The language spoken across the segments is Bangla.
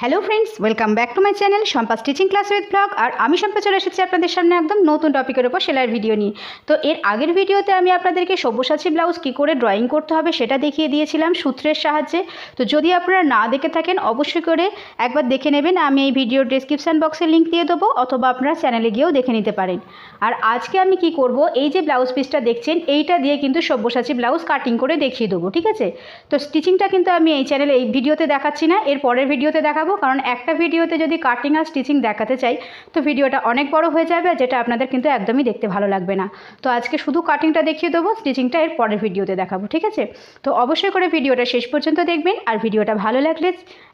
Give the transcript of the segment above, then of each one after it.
Hello friends welcome back to my channel Shampa stitching class with blog আর আমি শম্পা চলে এসেছি আপনাদের সামনে একদম নতুন টপিকের উপর সেলাইয়ের ভিডিও নিয়ে। তো এর আগের ভিডিওতে আমি আপনাদেরকে সব্যসাচী ব্লাউজ কী করে ড্রয়িং করতে হবে সেটা দেখিয়ে দিয়েছিলাম সূত্রের সাহায্যে। তো যদি আপনারা না দেখে থাকেন, অবশ্যই করে একবার দেখে নেবেন। আমি এই ভিডিওর ডিসক্রিপশান বক্সে লিঙ্ক দিয়ে দেবো, অথবা আপনারা চ্যানেলে গিয়েও দেখে নিতে পারেন। আর আজকে আমি কি করব, এই যে ব্লাউজ পিসটা দেখছেন, এইটা দিয়ে কিন্তু সব্যসাচী ব্লাউজ কাটিং করে দেখিয়ে দেবো, ঠিক আছে? তো স্টিচিংটা কিন্তু আমি এই চ্যানেলে এই ভিডিওতে দেখাচ্ছি না, এর পরের ভিডিওতে দেখাবো। কারণ একটা ভিডিওতে যদি কাটিং আর স্টিচিং দেখাতে চাই, তো ভিডিওটা অনেক বড় হয়ে যাবে আর যেটা আপনাদের কিন্তু একদমই দেখতে ভালো লাগবে না। তো আজকে শুধু কাটিংটা দেখিয়ে দেবো স্টিচিংটা এর পরের ভিডিওতে দেখাবো, ঠিক আছে? তো অবশ্যই করে ভিডিওটা শেষ পর্যন্ত দেখবেন আর ভিডিওটা ভালো লাগলে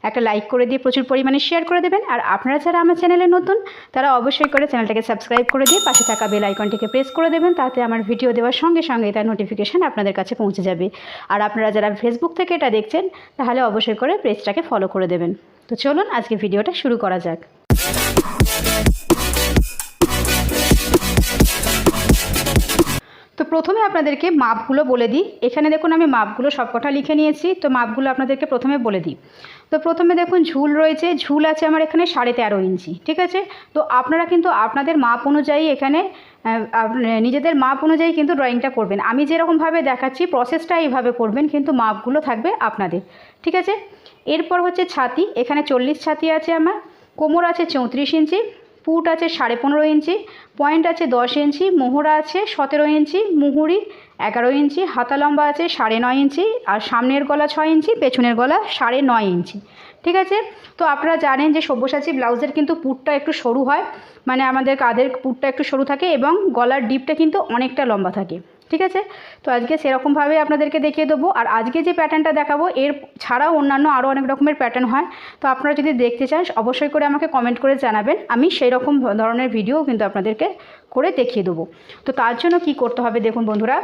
একটা লাইক করে দিয়ে প্রচুর পরিমাণে শেয়ার করে দেবেন। আর আপনারা যারা আমার চ্যানেলে নতুন, তারা অবশ্যই করে চ্যানেলটাকে সাবস্ক্রাইব করে দিয়ে পাশে থাকা বেল আইকনটিকে প্রেস করে দেবেন, তাতে আমার ভিডিও দেওয়ার সঙ্গে সঙ্গে তার নোটিফিকেশান আপনাদের কাছে পৌঁছে যাবে। আর আপনারা যারা ফেসবুক থেকে এটা দেখছেন, তাহলে অবশ্যই করে পেজটাকে ফলো করে দেবেন। তো চলুন আজকে ভিডিওটা শুরু করা যাক। তো প্রথমে আপনাদেরকে মাপগুলো বলে দিই। এখানে দেখুন আমি মাপগুলো সবকটা লিখে নিয়েছি, তো মাপগুলো আপনাদেরকে প্রথমে বলে দিই। তো প্রথমে দেখুন ঝুল রয়েছে, ঝুল আছে আমার এখানে সাড়ে তেরো ইঞ্চি, ঠিক আছে? তো আপনারা কিন্তু আপনাদের মাপ অনুযায়ী এখানে নিজেদের মাপ অনুযায়ী কিন্তু ড্রয়িংটা করবেন। আমি যেরকমভাবে দেখাচ্ছি প্রসেসটা এইভাবে করবেন, কিন্তু মাপগুলো থাকবে আপনাদের, ঠিক আছে? এরপর হচ্ছে ছাতি, এখানে চল্লিশ ছাতি আছে আমার, কোমর আছে চৌত্রিশ ইঞ্চি পুট আছে সাড়ে পনেরো ইঞ্চি, পয়েন্ট আছে দশ ইঞ্চি, মোহরা আছে সতেরো ইঞ্চি, মুহুরি এগারো ইঞ্চি, হাতা লম্বা আছে সাড়ে নয় ইঞ্চি আর সামনের গলা ছয় ইঞ্চি, পেছনের গলা সাড়ে নয় ইঞ্চি। ঠিক আছে? তো আপনারা জানেন যে সব্যসাচী ব্লাউজের কিন্তু পুটটা একটু সরু হয় মানে আমাদের কাঁধের পুটটা একটু সরু থাকে এবং গলার ডিপটা কিন্তু অনেকটা লম্বা থাকে। ঠিক আছে? তো আজকে সেরকমভাবে আপনাদেরকে দেখিয়ে দেবো। আর আজকে যে প্যাটার্নটা দেখাবো, এর ছাড়াও অন্যান্য আরও অনেক রকমের প্যাটার্ন হয়। তো আপনারা যদি দেখতে চান, অবশ্যই করে আমাকে কমেন্ট করে জানাবেন। আমি সেই রকম ধরনের ভিডিও কিন্তু আপনাদেরকে করে দেখিয়ে দেবো। তো তার জন্য কি করতে হবে দেখুন বন্ধুরা,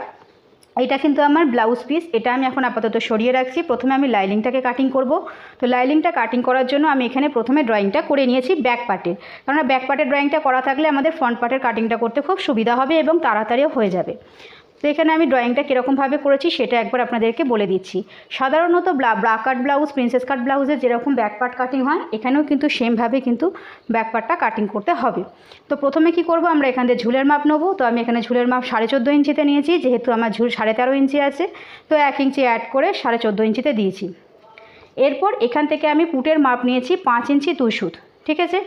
এটা কিন্তু আমার ব্লাউজ পিস এটা আমি এখন আপাতত সরিয়ে রাখছি। প্রথমে আমি লাইলিংটাকে কাটিং করব। তো লাইলিংটা কাটিং করার জন্য আমি এখানে প্রথমে ড্রয়িংটা করে নিয়েছি ব্যাক পার্টের কেননা ব্যাক পার্টের ড্রয়িংটা করা থাকলে আমাদের ফ্রন্ট পার্টের কাটিংটা করতে খুব সুবিধা হবে এবং তাড়াতাড়িও হয়ে যাবে। তো এখানে আমি ড্রয়িংটা কীরকমভাবে করেছি সেটা একবার আপনাদেরকে বলে দিচ্ছি। সাধারণত ব্লা কাট ব্লাউজ প্রিন্সেস কাট ব্লাউজে যেরকম ব্যাক পার্ট কাটিং হয়, এখানেও কিন্তু সেমভাবে কিন্তু ব্যাক পার্টটা কাটিং করতে হবে। তো প্রথমে কি করব, আমরা এখান থেকে ঝুলের মাপ নেব। তো আমি এখানে ঝুলের মাপ সাড়ে চোদ্দ ইঞ্চিতে নিয়েছি, যেহেতু আমার ঝুল সাড়ে তেরো ইঞ্চি আছে। তো এক ইঞ্চি অ্যাড করে সাড়ে চোদ্দ ইঞ্চিতে দিয়েছি। এরপর এখান থেকে আমি পুটের মাপ নিয়েছি পাঁচ ইঞ্চি দুই ঠিক আছে?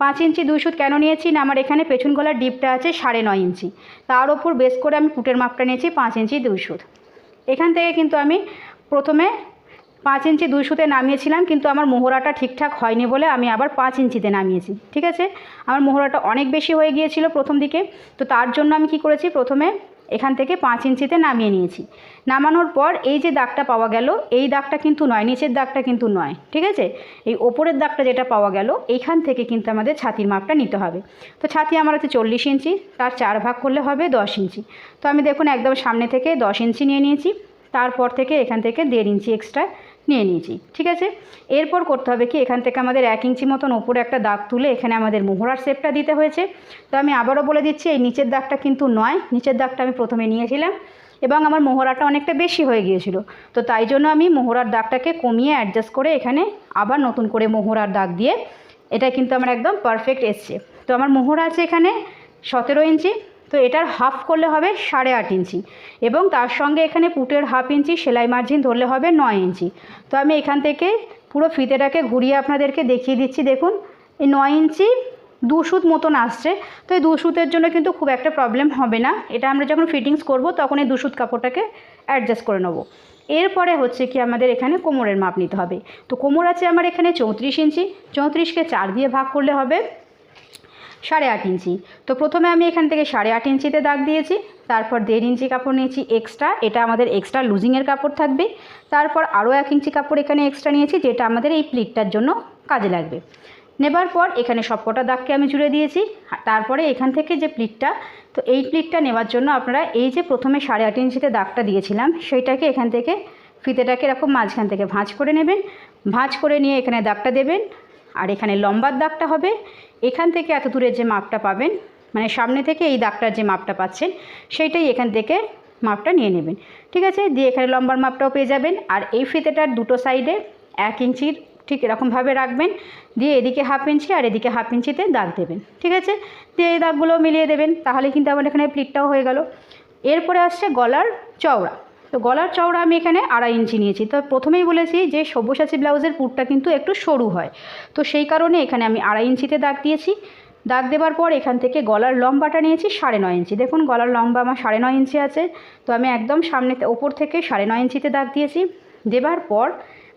পাঁচ ইঞ্চি দুই সুত কেন নিয়েছি না? আমার এখানে পেছন গলার ডিপটা আছে সাড়ে নয় ইঞ্চি। তার ওপর বেস করে আমি পুটের মাপটা নিয়েছি পাঁচ ইঞ্চি দুই সুত। এখান থেকে কিন্তু আমি প্রথমে পাঁচ ইঞ্চি দুই সুতে নামিয়েছিলাম, কিন্তু আমার মোহরাটা ঠিকঠাক হয়নি বলে আমি আবার পাঁচ ইঞ্চিতে নামিয়েছি। ঠিক আছে? আমার মোহরাটা অনেক বেশি হয়ে গিয়েছিল প্রথম দিকে। তো তার জন্য আমি কি করেছি? প্রথমে এখান থেকে পাঁচ ইঞ্চিতে নামিয়ে নিয়েছি। নামানোর পর এই যে দাগটা পাওয়া গেল, এই দাগটা কিন্তু নয়, নিচের দাগটা কিন্তু নয়, ঠিক আছে? এই ওপরের দাগটা যেটা পাওয়া গেল, এইখান থেকে কিন্তু আমাদের ছাতির মাপটা নিতে হবে। তো ছাতি আমার হচ্ছে চল্লিশ ইঞ্চি, তার চার ভাগ করলে হবে দশ ইঞ্চি। তো আমি দেখুন একদম সামনে থেকে দশ ইঞ্চি নিয়ে নিয়েছি, তারপর থেকে এখান থেকে দেড় ইঞ্চি এক্সট্রা নিয়ে নিয়েছি, ঠিক আছে? এরপর করতে হবে কি? এখান থেকে আমাদের এক ইঞ্চি মতন ওপরে একটা দাগ তুলে এখানে আমাদের মোহরার শেপটা দিতে হয়েছে। তো আমি আবারও বলে দিচ্ছি, এই নিচের দাগটা কিন্তু নয়, নিচের দাগটা আমি প্রথমে নিয়েছিলাম এবং আমার মোহরাটা অনেকটা বেশি হয়ে গিয়েছিল। তো তাই জন্য আমি মোহরার দাগটাকে কমিয়ে অ্যাডজাস্ট করে এখানে আবার নতুন করে মোহরার দাগ দিয়ে, এটা কিন্তু আমার একদম পারফেক্ট এসছে। তো আমার মোহরা আছে এখানে সতেরো ইঞ্চি তো এটার হাফ করলে হবে সাড়ে আট ইঞ্চি এবং তার সঙ্গে এখানে পুটের হাফ ইঞ্চি, সেলাই মার্জিন ধরলে হবে নয় ইঞ্চি। তো আমি এখান থেকে পুরো ফিতেটাকে ঘুরিয়ে আপনাদেরকে দেখিয়ে দিচ্ছি, দেখুন। এই নয় ইঞ্চি দু সুত মতন আসছে। তো এই দু সুতের জন্য কিন্তু খুব একটা প্রবলেম হবে না। এটা আমরা যখন ফিটিংস করব, তখন এই দু সুত কাপড়টাকে অ্যাডজাস্ট করে নেব। এরপরে হচ্ছে কি আমাদের এখানে কোমরের মাপ নিতে হবে। তো কোমর আছে আমার এখানে চৌত্রিশ ইঞ্চি। চৌত্রিশকে চার দিয়ে ভাগ করলে হবে সাড়ে আট ইঞ্চি। তো প্রথমে আমি এখান থেকে সাড়ে আট ইঞ্চিতে দাগ দিয়েছি, তারপর দেড় ইঞ্চি কাপড় নিয়েছি এক্সট্রা এটা আমাদের এক্সট্রা লুজিংয়ের কাপড় থাকবে। তারপর আরও এক ইঞ্চি কাপড় এখানে এক্সট্রা নিয়েছি, যেটা আমাদের এই প্লিটটার জন্য কাজে লাগবে। নেবার পর এখানে সবকটা দাগকে আমি জুড়ে দিয়েছি তারপরে এখান থেকে যে প্লিটটা তো এই প্লিটটা নেওয়ার জন্য আপনারা এই যে প্রথমে সাড়ে আট ইঞ্চিতে দাগটা দিয়েছিলাম, সেইটাকে এখান থেকে ফিতেটাকে এরকম মাঝখান থেকে ভাঁজ করে নেবেন। ভাঁজ করে নিয়ে এখানে দাগটা দেবেন, আর এখানে লম্বার দাগটা হবে। এখান থেকে এত দূরের যে মাপটা পাবেন মানে সামনে থেকে এই দাগটার যে মাপটা পাচ্ছেন, সেইটাই এখান থেকে মাপটা নিয়ে নেবেন। ঠিক আছে? দিয়ে এখানে লম্বার মাপটাও পেয়ে যাবেন। আর এই ফিতেটার দুটো সাইডে এক ইঞ্চির ঠিক এরকমভাবে রাখবেন। দিয়ে এদিকে হাফ ইঞ্চি আর এদিকে হাফ ইঞ্চিতে দাগ দেবেন। ঠিক আছে? দিয়ে এই দাগগুলো মিলিয়ে দেবেন। তাহলে কিন্তু আমার এখানে প্লিটটাও হয়ে গেল। এরপরে আসছে গলার চওড়া। তো গলার চওড়া আমি এখানে আড়াই ইঞ্চি নিয়েছি। তো প্রথমেই বলেছি যে সব্যসাচী ব্লাউজের পুরটা কিন্তু একটু সরু হয়। তো সেই কারণে এখানে আমি আড়াই ইঞ্চিতে দাগ দিয়েছি। দাগ দেওয়ার পর এখান থেকে গলার লম্বাটা নিয়েছি সাড়ে নয় ইঞ্চি। দেখুন, গলার লম্বা আমার সাড়ে নয় ইঞ্চি আছে। তো আমি একদম সামনে ওপর থেকে সাড়ে নয় ইঞ্চিতে দাগ দিয়েছি। দেবার পর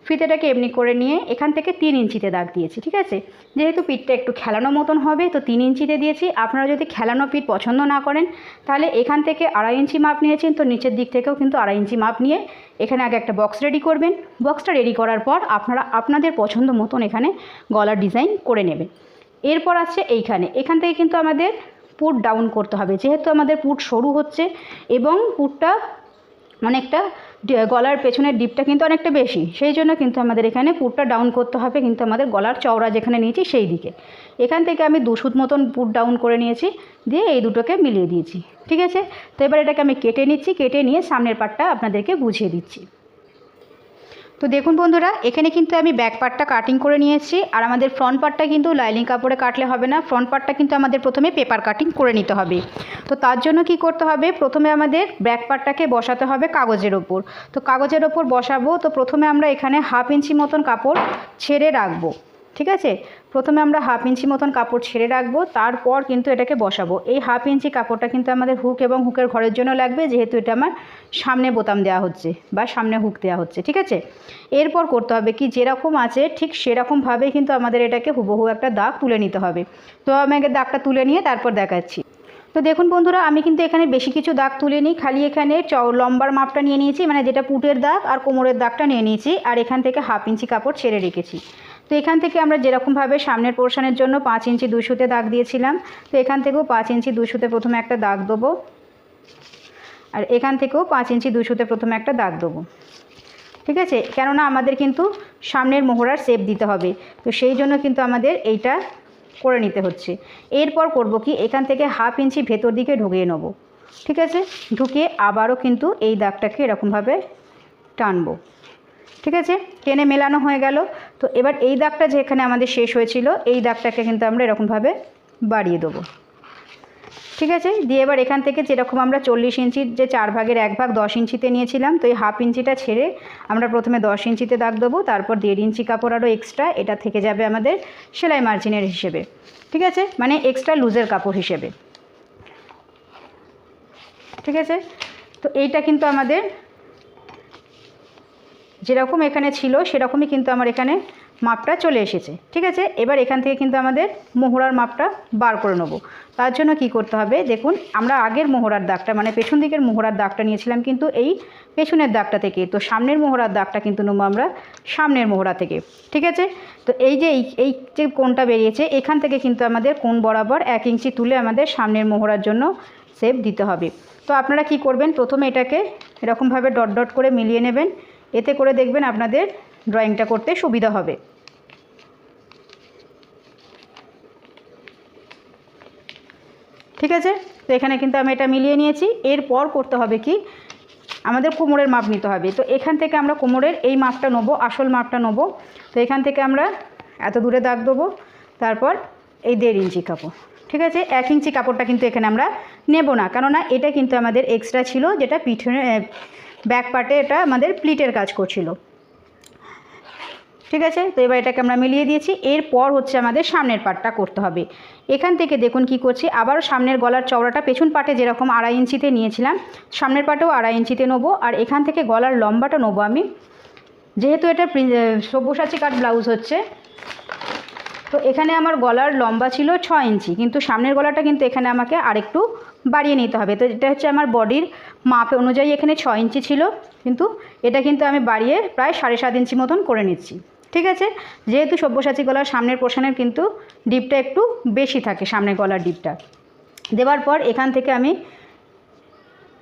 ফিতেটাকে এমনি করে নিয়ে এখান থেকে তিন ইঞ্চিতে দাগ দিয়েছি, ঠিক আছে? যেহেতু পিঠটা একটু খেলানো মতন হবে, তো তিন ইঞ্চিতে দিয়েছি। আপনারা যদি খেলানো পিঠ পছন্দ না করেন, তাহলে এখান থেকে আড়াই ইঞ্চি মাপ নিয়েছেন, তো নিচের দিক থেকেও কিন্তু আড়াই ইঞ্চি মাপ নিয়ে এখানে আগে একটা বক্স রেডি করবেন। বক্সটা রেডি করার পর আপনারা আপনাদের পছন্দ মতন এখানে গলার ডিজাইন করে নেবেন। এরপর আছে এইখানে। এখান থেকে কিন্তু আমাদের পুট ডাউন করতে হবে, যেহেতু আমাদের পুট সরু হচ্ছে এবং পুটটা অনেকটা গলার পেছনের ডিপটা কিন্তু অনেকটা বেশি। সেই জন্য কিন্তু আমাদের এখানে পুরটা ডাউন করতে হবে, কিন্তু আমাদের গলার চওড়া যেখানে নিয়েছি সেই দিকে। এখান থেকে আমি দুশুত মতন পুট ডাউন করে নিয়েছি, দিয়ে এই দুটোকে মিলিয়ে দিয়েছি। ঠিক আছে? তো এবার এটাকে আমি কেটে নিচ্ছি, কেটে নিয়ে সামনের পাটটা আপনাদেরকে গুছিয়ে দিচ্ছি। তো দেখুন বন্ধুরা, এখানে কিন্তু আমি ব্যাক পার্টটা কাটিং করে নিয়েছি, আর আমাদের ফ্রন্ট পার্টটা কিন্তু লাইলিং কাপড়ে কাটলে হবে না ফ্রন্ট পার্টটা কিন্তু আমাদের প্রথমে পেপার কাটিং করে নিতে হবে। তো তার জন্য কি করতে হবে, প্রথমে আমাদের ব্যাক পার্টটাকে বসাতে হবে কাগজের ওপর তো কাগজের ওপর বসাবো, তো প্রথমে আমরা এখানে হাফ ইঞ্চি মতন কাপড় ছেড়ে রাখব। ঠিক আছে? প্রথমে আমরা হাফ ইঞ্চি মতন কাপড় ছেড়ে রাখব, তারপর কিন্তু এটাকে বসাবো। এই হাফ ইঞ্চি কাপড়টা কিন্তু আমাদের হুক এবং হুকের ঘরের জন্য লাগবে, যেহেতু এটা আমার সামনে বোতাম দেওয়া হচ্ছে বা সামনে হুক দেওয়া হচ্ছে, ঠিক আছে? এরপর করতে হবে কি, যেরকম আছে ঠিক সেরকমভাবেই কিন্তু আমাদের এটাকে হুবহু একটা দাগ তুলে নিতে হবে। তো আমি আগে দাগটা তুলে নিয়ে তারপর দেখাচ্ছি। তো দেখুন বন্ধুরা, আমি কিন্তু এখানে বেশি কিছু দাগ তুলে নিই খালি এখানে চ, লম্বার মাপটা নিয়ে নিয়েছি মানে যেটা পুটের দাগ আর কোমরের দাগটা নিয়ে নিয়েছি, আর এখান থেকে হাফ ইঞ্চি কাপড় ছেড়ে রেখেছি। তো এখান থেকে আমরা যেরকমভাবে সামনের পোর্শনের জন্য পাঁচ ইঞ্চি দুশোতে দাগ দিয়েছিলাম, তো এখান থেকেও পাঁচ ইঞ্চি দুশোতে প্রথমে একটা দাগ দেবো। আর এখান থেকেও পাঁচ ইঞ্চি দুশোতে প্রথমে একটা দাগ দেবো। ঠিক আছে? কেননা আমাদের কিন্তু সামনের মোহরার শেপ দিতে হবে, তো সেই জন্য কিন্তু আমাদের এইটা করে নিতে হচ্ছে। এরপর করব কি? এখান থেকে হাফ ইঞ্চি ভেতর দিকে ঢুকিয়ে নেব। ঠিক আছে? ঢুকিয়ে আবারও কিন্তু এই দাগটাকে এরকমভাবে টানবো। ঠিক আছে? টেনে মেলানো হয়ে গেল। তো এবার এই দাগটা যেখানে আমাদের শেষ হয়েছিল, এই দাগটাকে কিন্তু আমরা এরকমভাবে বাড়িয়ে দেবো। ঠিক আছে? দিয়ে এবার এখান থেকে যেরকম আমরা চল্লিশ ইঞ্চির যে চার ভাগের এক ভাগ দশ ইঞ্চিতে নিয়েছিলাম, তো এই হাফ ইঞ্চিটা ছেড়ে আমরা প্রথমে দশ ইঞ্চিতে দাগ দেবো, তারপর দেড় ইঞ্চি কাপড় আরও এক্সট্রা এটা থেকে যাবে আমাদের সেলাই মার্জিনের হিসেবে। ঠিক আছে? মানে এক্সট্রা লুজের কাপড় হিসেবে। ঠিক আছে? তো এইটা কিন্তু আমাদের যেরকম এখানে ছিল, সেরকমই কিন্তু আমার এখানে মাপটা চলে এসেছে। ঠিক আছে? এবার এখান থেকে কিন্তু আমাদের মোহরার মাপটা বার করে নেব। তার জন্য কি করতে হবে? দেখুন, আমরা আগের মোহরার দাগটা মানে পেছন দিকের মোহরার দাগটা নিয়েছিলাম কিন্তু এই পেছনের দাগটা থেকে। তো সামনের মোহরার দাগটা কিন্তু নেব আমরা সামনের মোহরা থেকে। ঠিক আছে? তো এই যে এই যে কোনটা বেরিয়েছে, এখান থেকে কিন্তু আমাদের কোন বরাবর এক ইঞ্চি তুলে আমাদের সামনের মোহরার জন্য সেপ দিতে হবে। তো আপনারা কি করবেন? প্রথমে এটাকে এরকমভাবে ডট ডট করে মিলিয়ে নেবেন। এতে করে দেখবেন আপনাদের ড্রয়িংটা করতে সুবিধা হবে। ঠিক আছে? তো এখানে কিন্তু আমি এটা মিলিয়ে নিয়েছি। এরপর করতে হবে কি? আমাদের কোমরের মাপ নিতে হবে। তো এখান থেকে আমরা কোমরের এই মাপটা নেব, আসল মাপটা নেব। তো এখান থেকে আমরা এত দূরে দাগ দেবো, তারপর এই দেড় ইঞ্চি কাপড়। ঠিক আছে? এক ইঞ্চি কাপড়টা কিন্তু এখানে আমরা নেব না। কেননা এটা কিন্তু আমাদের এক্সট্রা ছিল, যেটা পিছনে ব্যাক পার্টে এটা আমাদের প্লিটের কাজ করছিল। ঠিক আছে? তো এবার এটাকে আমরা মিলিয়ে দিয়েছি। এরপর হচ্ছে আমাদের সামনের পার্টটা করতে হবে। এখান থেকে দেখুন কি করছি। আবারও সামনের গলার চওড়াটা পেছন পাটে যেরকম আড়াই ইঞ্চিতে নিয়েছিলাম, সামনের পাটেও আড়াই ইঞ্চিতে নেব। আর এখান থেকে গলার লম্বাটা নেব আমি। যেহেতু এটা সব্যসাচী কাট ব্লাউজ হচ্ছে, তো এখানে আমার গলার লম্বা ছিল ছ ইঞ্চি। কিন্তু সামনের গলাটা কিন্তু এখানে আমাকে আরেকটু বাড়িয়ে নিতে হবে। তো এটা হচ্ছে আমার বডির মাপ অনুযায়ী এখানে ছ ইঞ্চি ছিল, কিন্তু এটা কিন্তু আমি বাড়িয়ে প্রায় সাড়ে সাত ইঞ্চি মতন করে নিচ্ছি। ঠিক আছে? যেহেতু সব্যসাচী গলার সামনের পোর্শনের কিন্তু ডিপটা একটু বেশি থাকে সামনের গলার ডিপটা। দেওয়ার পর এখান থেকে আমি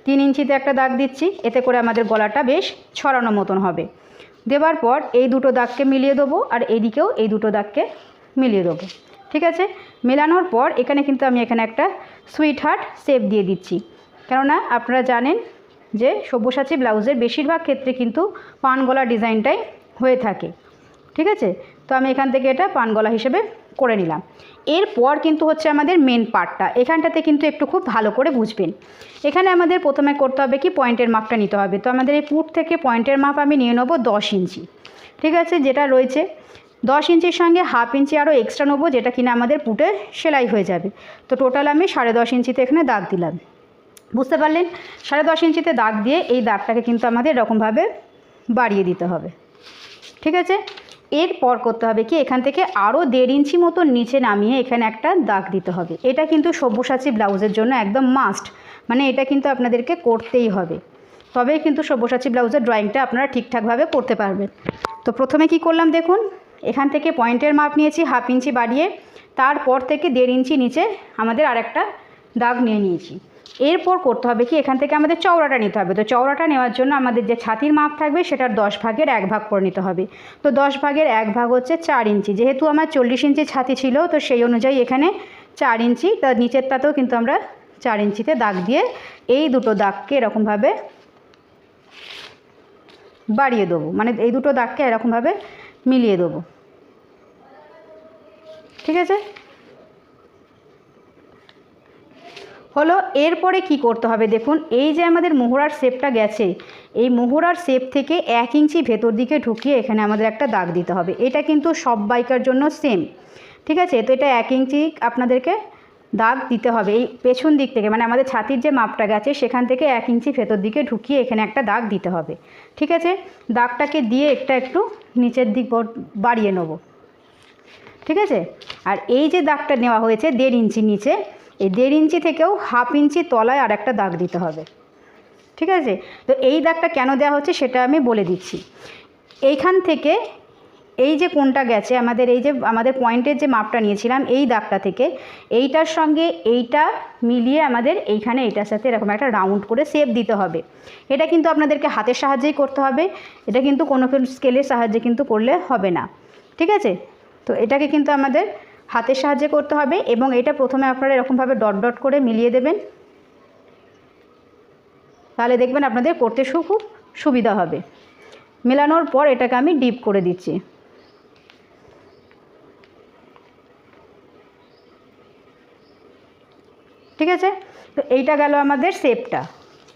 তিন ইঞ্চিতে একটা দাগ দিচ্ছি, এতে করে আমাদের গলাটা বেশ ছড়ানো মতন হবে। দেওয়ার পর এই দুটো দাগকে মিলিয়ে দেবো আর এইদিকেও এই দুটো দাগকে মিলিয়ে দেবো। ঠিক আছে? মেলানোর পর এখানে কিন্তু আমি এখানে একটা সুইট হার্ট শেপ দিয়ে দিচ্ছি। কেননা আপনারা জানেন যে সব্যসাচী ব্লাউজের বেশিরভাগ ক্ষেত্রে কিন্তু পান গলা ডিজাইনটাই হয়ে থাকে। ঠিক আছে? তো আমি এখান থেকে এটা পান গলা হিসেবে করে নিলাম। এরপর কিন্তু হচ্ছে আমাদের মেন পার্টটা এখানটাতে কিন্তু একটু খুব ভালো করে বুঝবেন। এখানে আমাদের প্রথমে করতে হবে কি পয়েন্টের মাপটা নিতে হবে। তো আমাদের এই পুট থেকে পয়েন্টের মাপ আমি নিয়ে নেব দশ ইঞ্চি। ঠিক আছে? যেটা রয়েছে। দশ ইঞ্চির সঙ্গে হাফ ইঞ্চি আরও এক্সট্রা নেব, যেটা কিনা আমাদের পুটে সেলাই হয়ে যাবে। তো টোটাল আমি সাড়ে দশ ইঞ্চিতে এখানে দাগ দিলাম। বুঝতে পারলেন? সাড়ে দশ ইঞ্চিতে দাগ দিয়ে এই দাগটাকে কিন্তু আমাদের এরকমভাবে বাড়িয়ে দিতে হবে। ঠিক আছে? এরপর করতে হবে কি? এখান থেকে আরও দেড় ইঞ্চি মতো নিচে নামিয়ে এখানে একটা দাগ দিতে হবে। এটা কিন্তু সব্যসাচী ব্লাউজের জন্য একদম মাস্ট। মানে এটা কিন্তু আপনাদেরকে করতেই হবে। তবেই কিন্তু সব্যসাচী ব্লাউজের ড্রয়িংটা আপনারা ঠিকঠাকভাবে করতে পারবেন। তো প্রথমে কি করলাম দেখুন? এখান থেকে পয়েন্টের মাপ নিয়েছি হাফ ইঞ্চি বাড়িয়ে। তারপর থেকে দেড় ইঞ্চি নিচে আমাদের আরেকটা দাগ নিয়ে নিয়েছি। এরপর করতে হবে কি? এখান থেকে আমাদের চওড়াটা নিতে হবে। তো চওড়াটা নেওয়ার জন্য আমাদের যে ছাতির মাপ থাকবে সেটার দশ ভাগের এক ভাগ করে নিতে হবে। তো দশ ভাগের এক ভাগ হচ্ছে চার ইঞ্চি। যেহেতু আমার চল্লিশ ইঞ্চি ছাতি ছিল, তো সেই অনুযায়ী এখানে চার ইঞ্চি তার নিচেরটাতেও কিন্তু আমরা চার ইঞ্চিতে দাগ দিয়ে এই দুটো দাগকে এরকমভাবে বাড়িয়ে দেবো। মানে এই দুটো দাগকে এরকমভাবে মিলিয়ে দেবো। ঠিক আছে? হলো এরপরে কি করতে হবে? দেখুন, এই যে আমাদের মোহরার শেপটা গেছে, এই মোহরার শেপ থেকে এক ইঞ্চি ভেতর দিকে ঢুকিয়ে এখানে আমাদের একটা দাগ দিতে হবে। এটা কিন্তু সব বাইকার জন্য সেম, ঠিক আছে? তো এটা এক ইঞ্চি আপনাদেরকে দাগ দিতে হবে। এই পেছন দিক থেকে মানে আমাদের ছাতির যে মাপটা গেছে, সেখান থেকে এক ইঞ্চি ভেতর দিকে ঢুকিয়ে এখানে একটা দাগ দিতে হবে, ঠিক আছে? দাগটাকে দিয়ে একটা একটু নিচের দিক বাড়িয়ে নেব, ঠিক আছে? আর এই যে দাগটা নেওয়া হয়েছে দেড় ইঞ্চি নিচে এই দেড় ইঞ্চি থেকেও হাফ ইঞ্চি তলায় আর একটা দাগ দিতে হবে। ঠিক আছে? তো এই দাগটা কেন দেওয়া হচ্ছে সেটা আমি বলে দিচ্ছি। এইখান থেকে এই যে কোনটা গেছে, আমাদের এই যে, আমাদের পয়েন্টের যে মাপটা নিয়েছিলাম, এই দাগটা থেকে এইটার সঙ্গে এইটা মিলিয়ে আমাদের এইখানে এইটার সাথে এরকম একটা রাউন্ড করে শেপ দিতে হবে। এটা কিন্তু আপনাদেরকে হাতের সাহায্যেই করতে হবে। এটা কিন্তু কোনো স্কেলের সাহায্যে কিন্তু করলে হবে না। ঠিক আছে? তো এটাকে কিন্তু আমাদের হাতের সাহায্যে করতে হবে এবং এটা প্রথমে আপনারা এরকমভাবে ডট ডট করে মিলিয়ে দেবেন। তাহলে দেখবেন আপনাদের করতে খুব সুবিধা হবে। মেলানোর পর এটাকে আমি ডিপ করে দিচ্ছি। ঠিক আছে? তো এইটা গেল আমাদের শেপটা।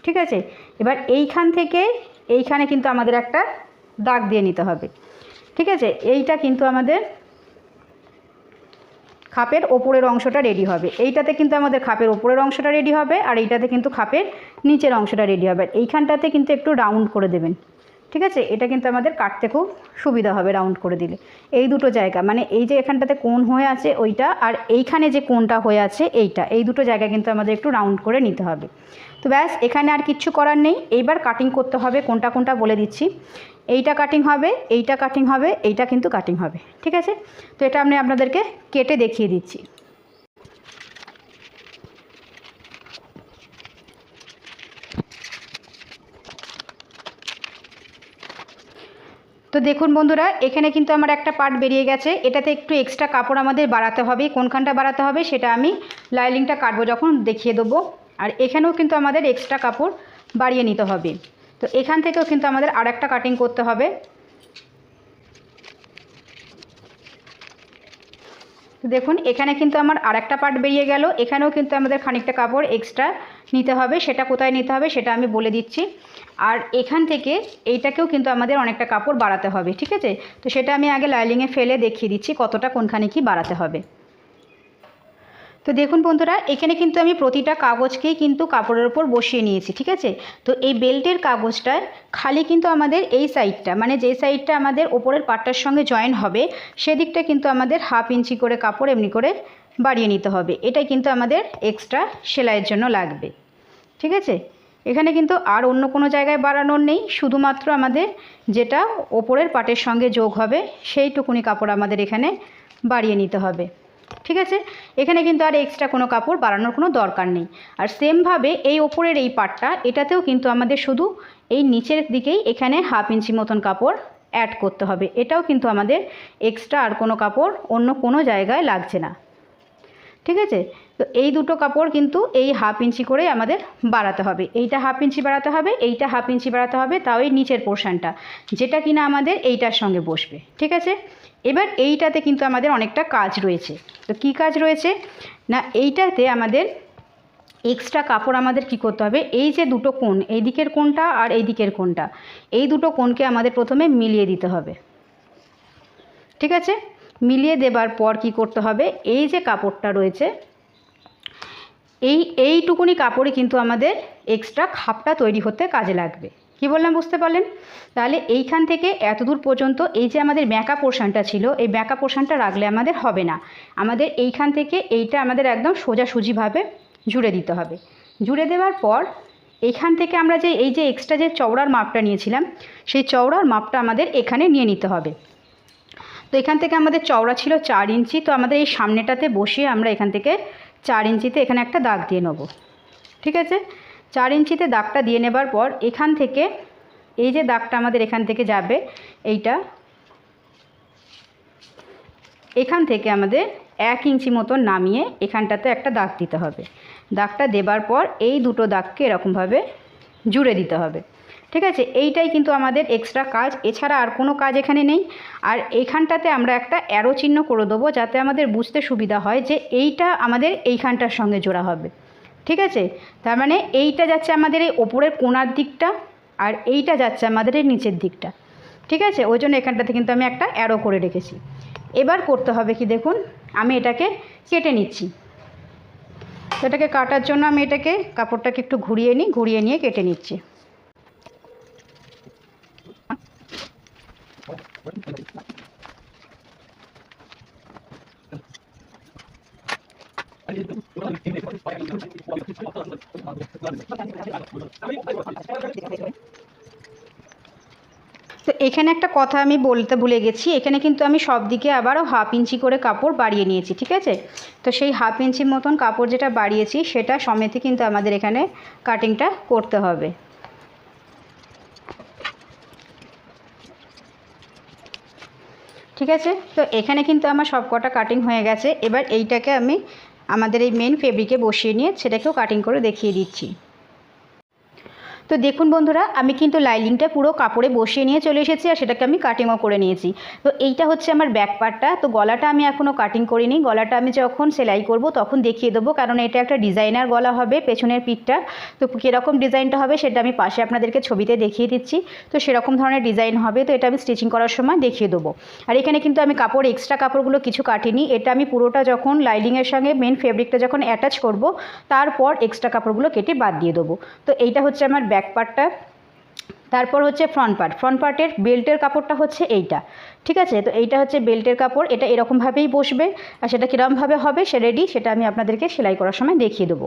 ঠিক আছে? এবার এইখান থেকে এইখানে কিন্তু আমাদের একটা দাগ দিয়ে নিতে হবে। ঠিক আছে? এইটা কিন্তু আমাদের খাপের ওপরের অংশটা রেডি হবে। এইটাতে কিন্তু আমাদের খাপের ওপরের অংশটা রেডি হবে আর এইটাতে কিন্তু খাপের নিচের অংশটা রেডি হবে। এইখানটাতে কিন্তু একটু রাউন্ড করে দেবেন। ঠিক আছে? এটা কিন্তু আমাদের কাটতে খুব সুবিধা হবে রাউন্ড করে দিলে। এই দুটো জায়গা মানে এই যে এখানটাতে কোন হয়ে আছে ওইটা আর এইখানে যে কোনটা হয়ে আছে এইটা, এই দুটো জায়গা কিন্তু আমাদের একটু রাউন্ড করে নিতে হবে। তো ব্যাস, এখানে আর কিচ্ছু করার নেই। এইবার কাটিং করতে হবে, কোনটা কোনটা বলে দিচ্ছি। এইটা কাটিং হবে, এইটা কাটিং হবে, এইটা কিন্তু কাটিং হবে, ঠিক আছে? তো এটা আমি আপনাদেরকে কেটে দেখিয়ে দিচ্ছি। তো দেখুন বন্ধুরা, এখানে কিন্তু আমার একটা পার্ট বেরিয়ে গেছে। এটাতে একটু এক্সট্রা কাপড় আমাদের বাড়াতে হবে। কোনখানটা বাড়াতে হবে সেটা আমি লাইলিংটা কাটবো যখন দেখিয়ে দেবো। আর এখানেও কিন্তু আমাদের এক্সট্রা কাপড় বাড়িয়ে নিতে হবে। তো এখান থেকেও কিন্তু আমাদের আর একটা কাটিং করতে হবে। তো দেখুন, এখানে কিন্তু আমার আর একটা পার্ট বেরিয়ে গেল। এখানেও কিন্তু আমাদের খানিকটা কাপড় এক্সট্রা নিতে হবে। সেটা কোথায় নিতে হবে সেটা আমি বলে দিচ্ছি। আর এখান থেকে এইটাকেও কিন্তু আমাদের অনেকটা কাপড় বাড়াতে হবে, ঠিক আছে? তো সেটা আমি আগে লাইলিংয়ে ফেলে দেখিয়ে দিচ্ছি কতটা কোনখানে কি বাড়াতে হবে। তো দেখুন বন্ধুরা, এখানে কিন্তু আমি প্রতিটা কাগজকেই কিন্তু কাপড়ের ওপর বসিয়ে নিয়েছি, ঠিক আছে? তো এই বেল্টের কাগজটায় খালি কিন্তু আমাদের এই সাইডটা মানে যে সাইডটা আমাদের ওপরের পাটটার সঙ্গে জয়েন হবে, সেদিকটা কিন্তু আমাদের হাফ ইঞ্চি করে কাপড় এমনি করে বাড়িয়ে নিতে হবে। এটাই কিন্তু আমাদের এক্সট্রা সেলাইয়ের জন্য লাগবে, ঠিক আছে? এখানে কিন্তু আর অন্য কোনো জায়গায় বাড়ানোর নেই, শুধুমাত্র আমাদের যেটা ওপরের পাটের সঙ্গে যোগ হবে, সেইটুকুনি কাপড় আমাদের এখানে বাড়িয়ে নিতে হবে। ঠিক আছে? এখানে কিন্তু আর এক্সট্রা কোনো কাপড় বাড়ানোর কোনো দরকার নেই। আর সেমভাবে এই ওপরের এই পাটটা, এটাতেও কিন্তু আমাদের শুধু এই নিচের দিকেই এখানে হাফ ইঞ্চি মতন কাপড় অ্যাড করতে হবে। এটাও কিন্তু আমাদের এক্সট্রা আর কোনো কাপড় অন্য কোনো জায়গায় লাগছে না। ঠিক আছে? তো এই দুটো কাপড় কিন্তু এই হাফ ইঞ্চি করে আমাদের বাড়াতে হবে। এইটা হাফ ইঞ্চি বাড়াতে হবে, এইটা হাফ ইঞ্চি বাড়াতে হবে তাও এই নিচের পোর্শানটা যেটা কিনা আমাদের এইটার সঙ্গে বসবে, ঠিক আছে? এবার এইটাতে কিন্তু আমাদের অনেকটা কাজ রয়েছে। তো কী কাজ রয়েছে? না, এইটাতে আমাদের এক্সট্রা কাপড় আমাদের কি করতে হবে? এই যে দুটো কোণ, এই দিকের কোণটা আর এই দিকের কোণটা, এই দুটো কোণকে আমাদের প্রথমে মিলিয়ে দিতে হবে। ঠিক আছে? মিলিয়ে দেবার পর কি করতে হবে? এই যে কাপড়টা রয়েছে, এই, এইটুকুনি কাপড়ে কিন্তু আমাদের এক্সট্রা খাপটা তৈরি হতে কাজে লাগবে। কি বললাম বুঝতে পারলেন? তাহলে এইখান থেকে এত দূর পর্যন্ত এই যে আমাদের ব্যাঁকা পোর্শনটা ছিল, এই ব্যাঁকা পোর্শনটা রাখলে আমাদের হবে না। আমাদের এইখান থেকে এইটা আমাদের একদম সোজাসুজিভাবে জুড়ে দিতে হবে। জুড়ে দেওয়ার পর এখান থেকে আমরা যে, এই যে এক্সট্রা যে চওড়ার মাপটা নিয়েছিলাম, সেই চওড়ার মাপটা আমাদের এখানে নিয়ে নিতে হবে। তো এখান থেকে আমাদের চওড়া ছিল চার ইঞ্চি, তো আমাদের এই সামনেটাতে বসিয়ে আমরা এখান থেকে চার ইঞ্চিতে এখানে একটা দাগ দিয়ে নেব। ঠিক আছে? চার ইঞ্চিতে দাগটা দিয়ে নেবার পর এখান থেকে এই যে দাগটা আমাদের এখান থেকে যাবে, এইটা। এখান থেকে আমাদের এক ইঞ্চি মতো নামিয়ে এখানটাতে একটা দাগ দিতে হবে। দাগটা দেবার পর এই দুটো দাগকে এরকমভাবে জুড়ে দিতে হবে। ঠিক আছে? এইটাই কিন্তু আমাদের এক্সট্রা কাজ। এছাড়া আর কোনো কাজ এখানে নেই। আর এইখানটাতে আমরা একটা অ্যারো চিহ্ন করে দেবো যাতে আমাদের বুঝতে সুবিধা হয় যে এইটা আমাদের এইখানটার সঙ্গে জোড়া হবে। ঠিক আছে? তার মানে এইটা যাচ্ছে আমাদের এই ওপরের কোণার দিকটা আর এইটা যাচ্ছে আমাদের এই নিচের দিকটা। ঠিক আছে? ওই জন্য এখানটাতে কিন্তু আমি একটা অ্যারো করে রেখেছি। এবার করতে হবে কি দেখুন? আমি এটাকে কেটে নিচ্ছি। এটাকে কাটার জন্য আমি এটাকে কাপড়টাকে একটু ঘুরিয়ে নিই, ঘুরিয়ে নিয়ে কেটে নিচ্ছি। তো এখানে একটা কথা আমি বলতে ভুলে গেছি। এখানে কিন্তু আমি সব দিকে আবারও হাফ ইঞ্চি করে কাপড় বাড়িয়ে নিয়েছি, ঠিক আছে? তো সেই হাফ ইঞ্চির মতন কাপড় যেটা বাড়িয়েছি, সেটা সমেতে কিন্তু আমাদের এখানে কাটিংটা করতে হবে। ঠিক আছে? তো এখানে কিন্তু আমার সব কটা কাটিং হয়ে গেছে। এবার এইটাকে আমি আমাদের এই মেন ফেব্রিকে বসিয়ে নিয়ে সেটাকেও কাটিং করে দেখিয়ে দিচ্ছি। তো দেখুন বন্ধুরা, আমি কিন্তু লাইলিংটা পুরো কাপড়ে বসিয়ে নিয়ে চলে এসেছি আর সেটাকে আমি কাটিংও করে নিয়েছি। তো এইটা হচ্ছে আমার ব্যাক পার্টটা তো গলাটা আমি এখনও কাটিং করিনি। গলাটা আমি যখন সেলাই করব তখন দেখিয়ে দেবো, কারণ এটা একটা ডিজাইনার গলা হবে পেছনের পিঠটা। তো কীরকম ডিজাইনটা হবে সেটা আমি পাশে আপনাদেরকে ছবিতে দেখিয়ে দিচ্ছি। তো সেরকম ধরনের ডিজাইন হবে। তো এটা আমি স্টিচিং করার সময় দেখিয়ে দেবো। আর এখানে কিন্তু আমি কাপড় এক্সট্রা কাপড়গুলো কিছু কাটিনি। এটা আমি পুরোটা যখন লাইলিংয়ের সঙ্গে মেন ফেব্রিকটা যখন অ্যাটাচ করব, তারপর এক্সট্রা কাপড়গুলো কেটে বাদ দিয়ে দেবো। তো এইটা হচ্ছে আমার পার্টটা তারপর হচ্ছে ফ্রন্ট পার্ট ফ্রন্ট পার্টের বেল্টের কাপড়টা হচ্ছে এইটা। ঠিক আছে? তো এইটা হচ্ছে বেল্টের কাপড়। এটা এরকমভাবেই বসবে আর সেটা কীরকমভাবে হবে সে রেডি সেটা আমি আপনাদেরকে সেলাই করার সময় দেখিয়ে দেবো।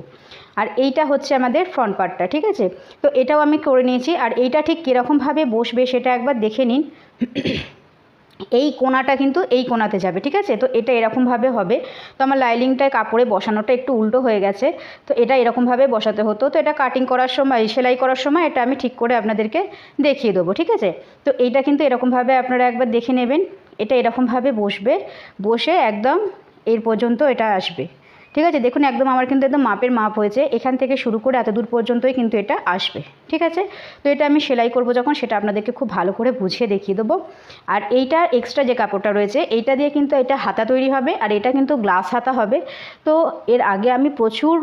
আর এইটা হচ্ছে আমাদের ফ্রন্ট পার্টটা ঠিক আছে? তো এটাও আমি করে নিয়েছি। আর এইটা ঠিক কীরকমভাবে বসবে সেটা একবার দেখে নিন। এই কোনাটা কিন্তু এই কোনাতে যাবে, ঠিক আছে? তো এটা এরকমভাবে হবে। তো আমার লাইলিংটায় কাপড়ে বসানোটা একটু উল্টো হয়ে গেছে। তো এটা এরকমভাবে বসাতে হতো। তো এটা কাটিং করার সময়, সেলাই করার সময় এটা আমি ঠিক করে আপনাদেরকে দেখিয়ে দেবো, ঠিক আছে? তো এইটা কিন্তু এরকমভাবে আপনারা একবার দেখে নেবেন। এটা এরকমভাবে বসবে। বসে একদম এর পর্যন্ত এটা আসবে। ঠিক আছে? দেখুন, একদম আমার কিন্তু একদম মাপের মাপ হয়েছে। এখান থেকে শুরু করে এত দূর পর্যন্তই কিন্তু এটা আসবে। ঠিক আছে? তো এটা আমি সেলাই করব যখন, সেটা আপনাদেরকে খুব ভালো করে বুঝিয়ে দেখিয়ে দেবো। আর এইটার এক্সট্রা যে কাপড়টা রয়েছে, এইটা দিয়ে কিন্তু এটা হাতা তৈরি হবে, আর এটা কিন্তু গ্লাস হাতা হবে। তো এর আগে আমি প্রচুর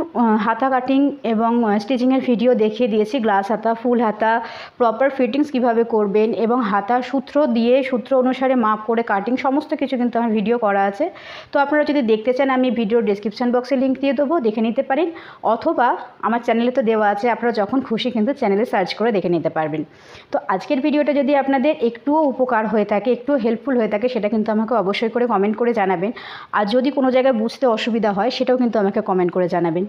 হাতা কাটিং এবং স্টিচিংয়ের ভিডিও দেখিয়ে দিয়েছি। গ্লাস হাতা, ফুল হাতা প্রপার ফিটিংস কীভাবে করবেন এবং হাতা সূত্র দিয়ে, সূত্র অনুসারে মাপ করে কাটিং সমস্ত কিছু কিন্তু আমার ভিডিও করা আছে। তো আপনারা যদি দেখতে চান, আমি ভিডিওর ডিসক্রিপশান বক্সে লিঙ্ক দিয়ে দেবো, দেখে নিতে পারেন। অথবা আমার চ্যানেলে তো দেওয়া আছে, আপনারা যখন খুশি কিন্তু চ্যানেলে সার্চ করে দেখে নিতে পারবেন। তো আজকের ভিডিওটা যদি আপনাদের একটুও উপকার হয়ে থাকে একটু হেল্পফুল হয়ে থাকে, সেটা কিন্তু আমাকে অবশ্যই করে কমেন্ট করে জানাবেন। আর যদি কোনো জায়গায় বুঝতে অসুবিধা হয়, সেটাও কিন্তু আমাকে কমেন্ট করে জানাবেন।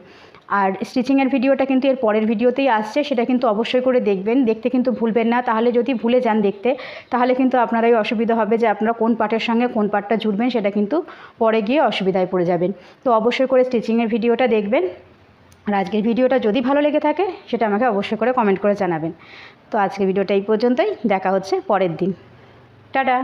আর স্টিচিংয়ের ভিডিওটা কিন্তু এর পরের ভিডিওতেই আসছে, সেটা কিন্তু অবশ্যই করে দেখবেন। দেখতে কিন্তু ভুলবেন না। তাহলে যদি ভুলে যান দেখতে, তাহলে কিন্তু আপনারাই অসুবিধা হবে যে আপনারা কোন পার্টের সঙ্গে কোন পার্টটা জুড়বেন, সেটা কিন্তু পরে গিয়ে অসুবিধায় পড়ে যাবেন। তো অবশ্যই করে স্টিচিংয়ের ভিডিওটা দেখবেন। আর আজকের ভিডিওটা যদি ভালো লেগে থাকে, সেটা আমাকে অবশ্যই করে কমেন্ট করে জানাবেন। তো আজকের ভিডিওটা এই পর্যন্তই। দেখা হচ্ছে পরের দিন। টাটা!